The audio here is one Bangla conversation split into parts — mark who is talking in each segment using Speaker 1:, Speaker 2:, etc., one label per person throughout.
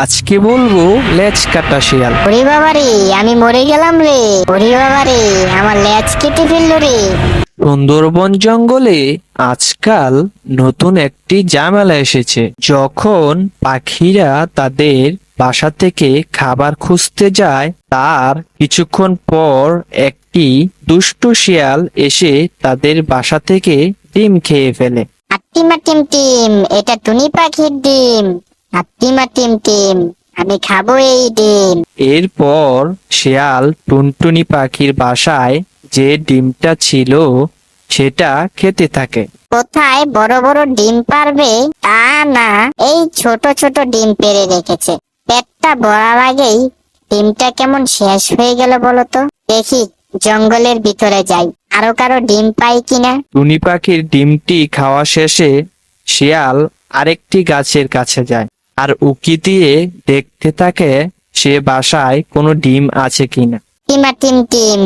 Speaker 1: আজকে বলব লেজ কাটা শিয়াল।
Speaker 2: ওরে বাবা রে আমি মরে গেলাম রে। ওরে বাবা রে আমার লেজ কেটে ফেলল রে।
Speaker 1: সুন্দরবন জঙ্গলে আজকাল নতুন একটি ঝামেলা এসেছে। যখন পাখিরা তাদের বাসা থেকে খাবার খুঁজতে যায় তার কিছুক্ষণ পর একটি দুষ্টু শিয়াল এসে তাদের বাসা থেকে ডিম খেয়ে ফেলে।
Speaker 2: টিম টিম এটা টুনি পাখির ডিম। আত্মিমা টিম টিম আমি খাব এই ডিম।
Speaker 1: এরপর শিয়াল টুনটুনি পাখির বাসায় যে ডিমটা ছিল সেটা খেতে থাকে।
Speaker 2: কোথায় বড় বড় ডিম পারবে তা না এই ছোট ছোট ডিম পেরে রেখেছে। পেটটা ভরার আগেই ডিমটা কেমন শেষ হয়ে গেল বলতো দেখি জঙ্গলের ভিতরে যাই। আরও কারও ডিম পাই কিনা?
Speaker 1: টুনি পাখির ডিমটি খাওয়া শেষে শিয়াল আরেকটি গাছের কাছে যায়। আর উকি দিয়ে দেখতে থাকে সে বাসায় কোনো ডিম আছে কিনা।
Speaker 2: টিমা টিম টিম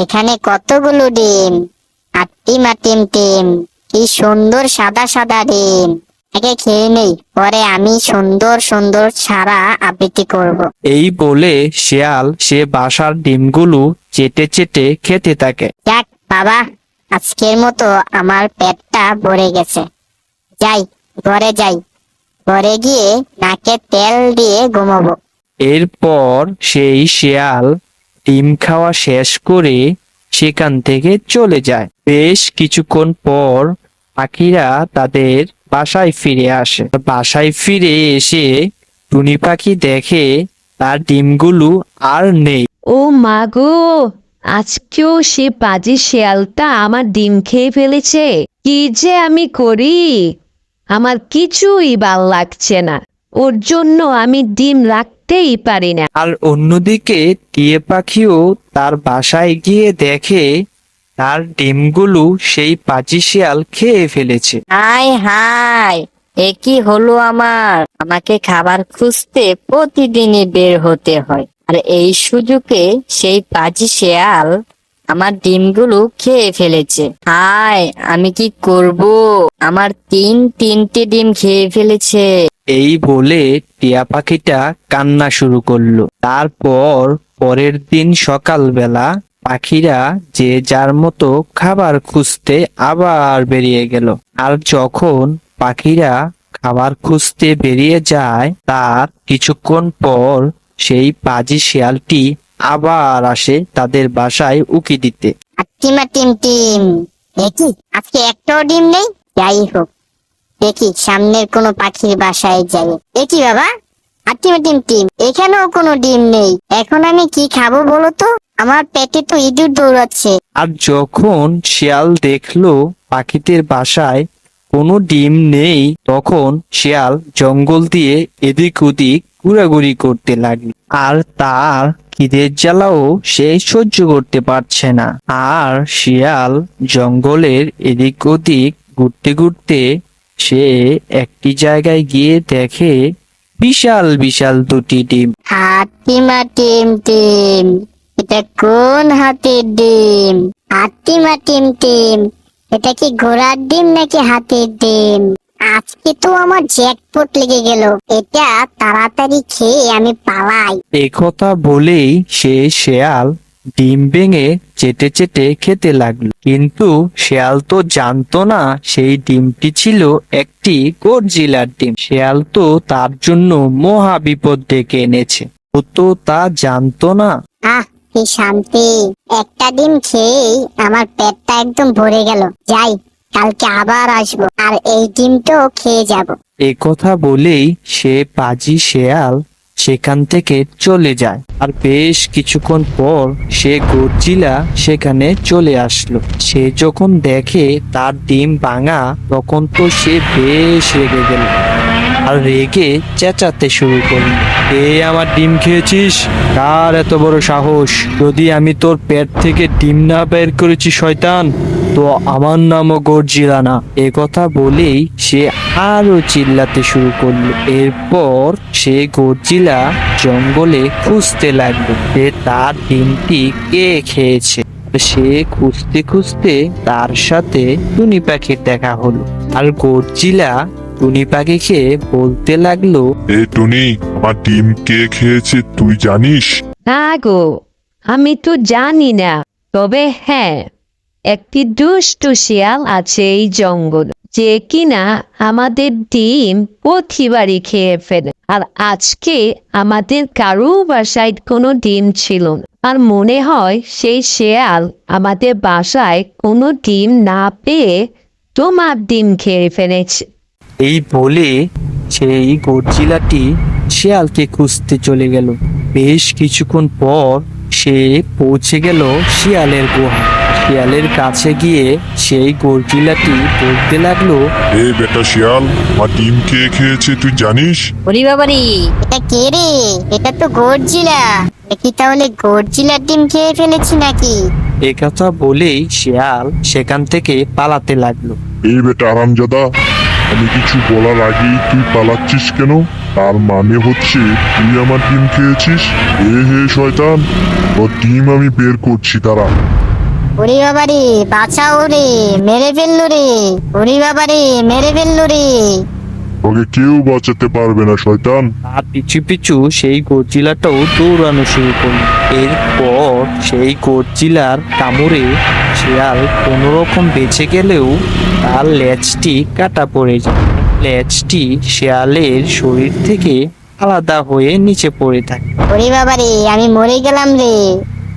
Speaker 2: এখানে কতগুলো ডিম? আর টিমা টিম টিম কি সুন্দর সাদা সাদা ডিম। আগে খেয়ে নেই পরে আমি সুন্দর সুন্দর সারা আবৃত্তি করব।
Speaker 1: এই বলে শিয়াল সে বাসার ডিমগুলো চেটে চেটে খেতে থাকে।
Speaker 2: যাক বাবা আজকের মতো আমার পেটটা ভরে গেছে। যাই ঘরে যাই। ঘরে গিয়ে নাকে তেল দিয়ে ঘুমাবো।
Speaker 1: এরপর সেই শিয়াল ডিম খাওয়া শেষ করে সেখান থেকে চলে যায়। বেশ কিছুক্ষণ পর পাখিরা তাদের বাসায় ফিরে আসে। বাসায় ফিরে এসে টুনি পাখি দেখে তার ডিমগুলো আর নেই।
Speaker 3: ও মা গো আজকেও সে পাজি শেয়ালটা আমার ডিম খেয়ে ফেলেছে। কি যে আমি করি? আমার কিছুই ভালো লাগছে না। ওর জন্য আমি ডিম রাখতেই পারি না।
Speaker 1: আর অন্যদিকে টিয়ে পাখিও তার বাসায় গিয়ে দেখে তার ডিমগুলো সেই পাজি শিয়াল খেয়ে ফেলেছে।
Speaker 2: হাই হাই এ কি হলো আমার? আমাকে খাবার খুঁজতে প্রতিদিনই বের হতে হয়। আর এই সুযোগে সেই পাজি শেয়াল আমার ডিমগুলো খেয়ে ফেলেছে। হাই আমি কি করব? আমার তিন তিনটে ডিম খেয়ে ফেলেছে।
Speaker 1: এই বলে টিয়া পাখিটা কান্না শুরু করল। তারপর পরের দিন সকালবেলা পাখিরা যে যার মতো খাবার খুঁজতে আবার বেরিয়ে গেল। আর যখন পাখিরা খাবার খুঁজতে বেরিয়ে যায়, তার কিছুক্ষণ পর সেই পাজি শিয়ালটি আবার আসে তাদের বাসায় উকি দিতে।
Speaker 2: টিমা টিম টিম। দেখি আজকে একটাও ডিম নেই? যাই হোক দেখি সামনের কোনো পাখির বাসায় যাই। দেখি বাবা আটিমা টিম টিম এখানেও কোনো ডিম নেই। এখন আমি কি খাব বলো তো? আমার পেটে তো ইঁদুর দৌড়াচ্ছে।
Speaker 1: আর যখন শিয়াল দেখল পাখিদের বাসায় কোনো ডিম নেই তখন শিয়াল জঙ্গল দিয়ে এদিক ওদিক ঘোরাঘুরি করতে লাগল। আর তার খিদের জ্বালাও, সে সহ্য করতে পারছে না। আর শিয়াল জঙ্গলের এদিক ওদিক ঘুরতে ঘুরতে সে একটি জায়গায় গিয়ে দেখে বিশাল বিশাল দুটি ডিম।
Speaker 2: হাতিমা টিম টিম, এটা কোন হাতির ডিম? হাতিমা টিম টিম, এটা কি ঘোড়ার ডিম নাকি হাতির ডিম? আজকে তো আমার জ্যাকপট লেগে গেল। এটা তাড়াতাড়ি খেয়ে আমি পালাই।
Speaker 1: একথা বলেই সে শেয়াল ডিম ভেঙে চেটে চেটে খেতে লাগল। কিন্তু শেয়াল তো জানতো না সেই ডিমটি ছিল একটি গরজিলার ডিম। শেয়াল তো তার জন্য মহা বিপদ ডেকে এনেছে। ও তো তা জানতো না।
Speaker 2: আহ কি শান্তি। একটা ডিম খেয়েই আমার পেটটা একদম ভরে গেল। যাই কালকে আবার আসব, আর এই ডিমটাও খেয়ে যাব।
Speaker 1: একথা বলেই সে পাজি শেয়াল সেখান থেকে চলে যায়, আর বেশ কিছুক্ষণ পর সে গর্জিলা সেখানে চলে আসলো। সে যখন দেখে তার ডিম ভাঙা, তখন তো সে বেশ রেগে গেল, আর রেগে চেঁচাতে শুরু করল। এ আমার ডিম খেয়েছিস? কার এত বড় সাহস? যদি আমি তোর পেট থেকে ডিম না বের করেছি, শয়তান তো আমার নামও গর্জিলা না এ কথা বলেই সে আরও চিল্লাতে শুরু করল। এরপর সে গর্জিলা জঙ্গলে খুঁজতে লাগল। যে তার ডিমটি কে খেয়েছে? সে খুঁজতে খুঁজতে তার সাথে টুনি পাখির দেখা হলো। আর গর্জিলা টুনি পাখিকে বলতে লাগল
Speaker 4: এ টুনি আমার ডিম কে খেয়েছে তুই জানিস?
Speaker 3: না গো আমি তো জানি না। তবে হ্যাঁ একটি দুষ্টু শিয়াল আছে এই জঙ্গল, যে কিনা আমাদের ডিম প্রতিবারই খেয়ে ফেলে। আর আজকে আমাদের কারও বাসায় কোনো ডিম ছিল আর মনে হয় সেই শেয়াল আমাদের বাসায় কোনো ডিম না পেয়ে তোমার ডিম খেয়ে ফেলেছে।
Speaker 1: এই বলে সেই গরজিলাটি শিয়ালকে খুঁজতে চলে গেল। বেশ কিছুক্ষণ পর সে পৌঁছে গেল শিয়ালের গুহা শিয়ালের কাছে গিয়ে সেই গরজিলাটি বলতে লাগল
Speaker 4: এ বেটা শিয়াল আমার ডিম কে খেয়েছে তুই জানিস?
Speaker 2: ওরে বাবারি
Speaker 5: এটা কে রে? এটা তো গর্জিলা। কি তাহলে গর্জিলার ডিম খেয়ে ফেলেছি নাকি?
Speaker 1: এ কথা বলেই শিয়াল সেখান থেকে পালাতে লাগল।
Speaker 4: এই বেটা আরামজাদা আমি কিছু বলার আগেই তুই পালাচ্ছিস কেন? তার মানে হচ্ছে তুই আমার ডিম খেয়েছিস? এ হে শয়তান ও ডিম আমি বের করছি তারা
Speaker 5: ওরে বাবারে বাঁচাও রে মেরে ফেলল রে ওরে বাবারে মেরে ফেলল রে
Speaker 4: ওকে কেউ বাঁচাতে পারবে না শয়তান।
Speaker 1: আর পিছু পিছু সেই গরজিলাটাও দৌড়ানো শুরু করল। এরপর সেই গরজিলার কামড়ে শিয়াল কোনো রকম বেঁচে গেলেও তার লেজটি কাটা পড়ে যায়। লেজটি শিয়ালের শরীর থেকে আলাদা হয়ে নিচে পড়ে থাকে।
Speaker 5: ওরে বাবারে আমি মরে গেলাম রে।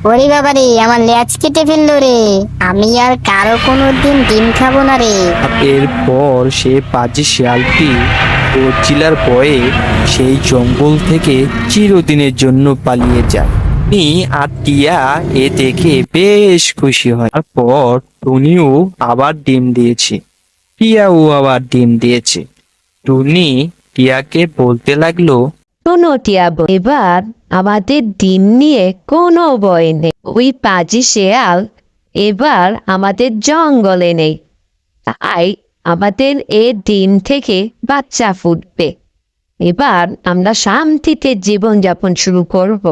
Speaker 5: ওরে বাবারে, আমার লেজ কেটে ফেলল রে। আমি আর কারও কোনো দিন ডিম খাব না রে।
Speaker 1: এরপর সে পাজি শিয়ালটি গরজিলার ভয়ে সেই জঙ্গল থেকে চিরদিনের জন্য পালিয়ে যায়। টুনি আর টিয়া এ দেখে বেশ খুশি হয়। তারপর টুনিও আবার ডিম দিয়েছে। টিয়াও আবার ডিম দিয়েছে। টুনি টিয়াকে বলতে লাগল
Speaker 3: শোনো টিয়াব এবার আমাদের দিন নিয়ে কোনো ভয় নেই। ওই পাজি শেয়াল এবার আমাদের জঙ্গলে নেই। তাই আমাদের এ দিন থেকে বাচ্চা ফুটবে। এবার আমরা শান্তিতে জীবনযাপন শুরু করব।